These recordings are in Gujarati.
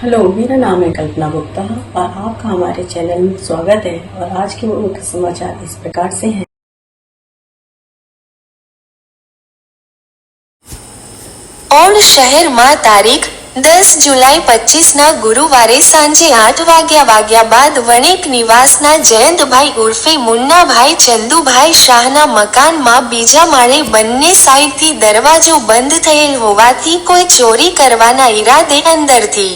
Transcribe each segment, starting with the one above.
हेलो मेरा नाम है कल्पना गुप्ता और आपका हमारे चैनल में स्वागत है और आज के मुख्य समाचार इस प्रकार से हैं ઓડ શહેરમાં તારીખ દસ જુલાઈ પચીસના ગુરુવારે સાંજે આઠ વાગ્યા વાગ્યા બાદ વણિક નિવાસના જયંતભાઈ ઉર્ફે મુન્નાભાઈ ચંદુભાઈ શાહના મકાનમાં બીજા માળે બંને સાઈડથી દરવાજો બંધ થયેલ હોવાથી કોઈ ચોરી કરવાના ઈરાદે અંદરથી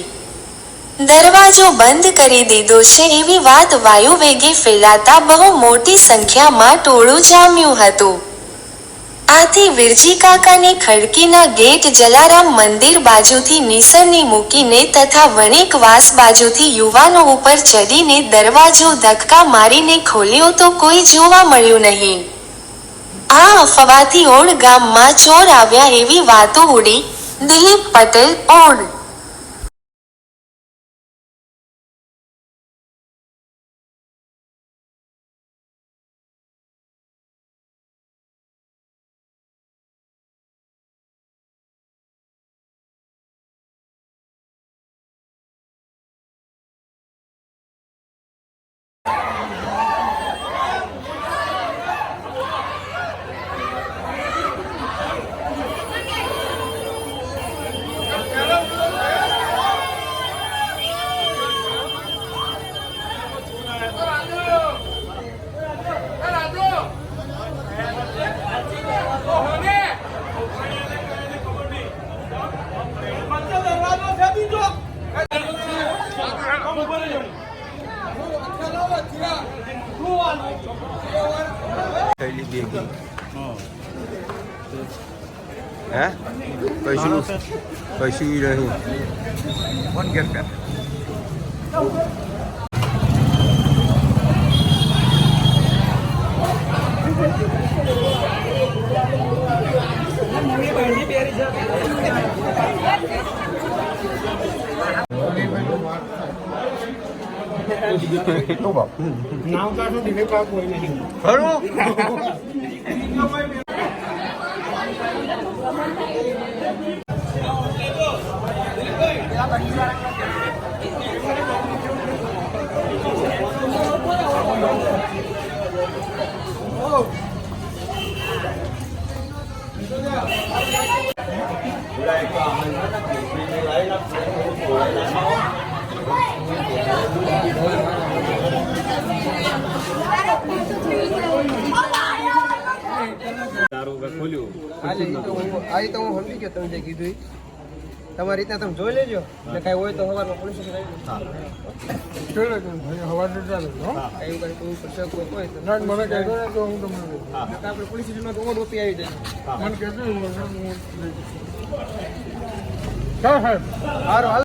દરવાજો બંધ કરી દીધો છે એવી વાત વાયુ વેગે ફેલાતા બહુ મોટી સંખ્યામાં ટોળું જામ્યું હતું. આથી વિરજી કાકાને ખડકીના ગેટ જલારામ મંદિર બાજુથી નિસરની મૂકીને તથા વણિકવાસ બાજુથી યુવાનો ઉપર ચડીને દરવાજો ધક્કા મારીને ખોલ્યો તો કોઈ જોવા મળ્યું નહીં. આ અફવાથી ઓડ ગામમાં ચોર આવ્યા એવી વાતો ઉડી દિલીપ પટેલ ઓડ થયેલી બેગી હે કશું કશું નહીં phone đúng không nào ra không thì nếu qua cuối này phải không Đây còn mình nó lấy nó sẽ lấy nó આજે તો હું સમજી ગયો તમે જે કીધું તમારી રીતના તમે જોઈ લેજો. ને કાંઈ હોય તો સવારમાં પોલીસ સ્ટેશન આવી ચલો તો ભાઈ હવારે ચાલે એવું કાંઈ કોઈ ઉપર હોય તો. ના મને કહેતો ને તો હું તમને આપણે પોલીસ સ્ટેશનમાં તો ઓર ઓપી આવી જાય. મને કહેતો હા સાહેબ સારું હાલ.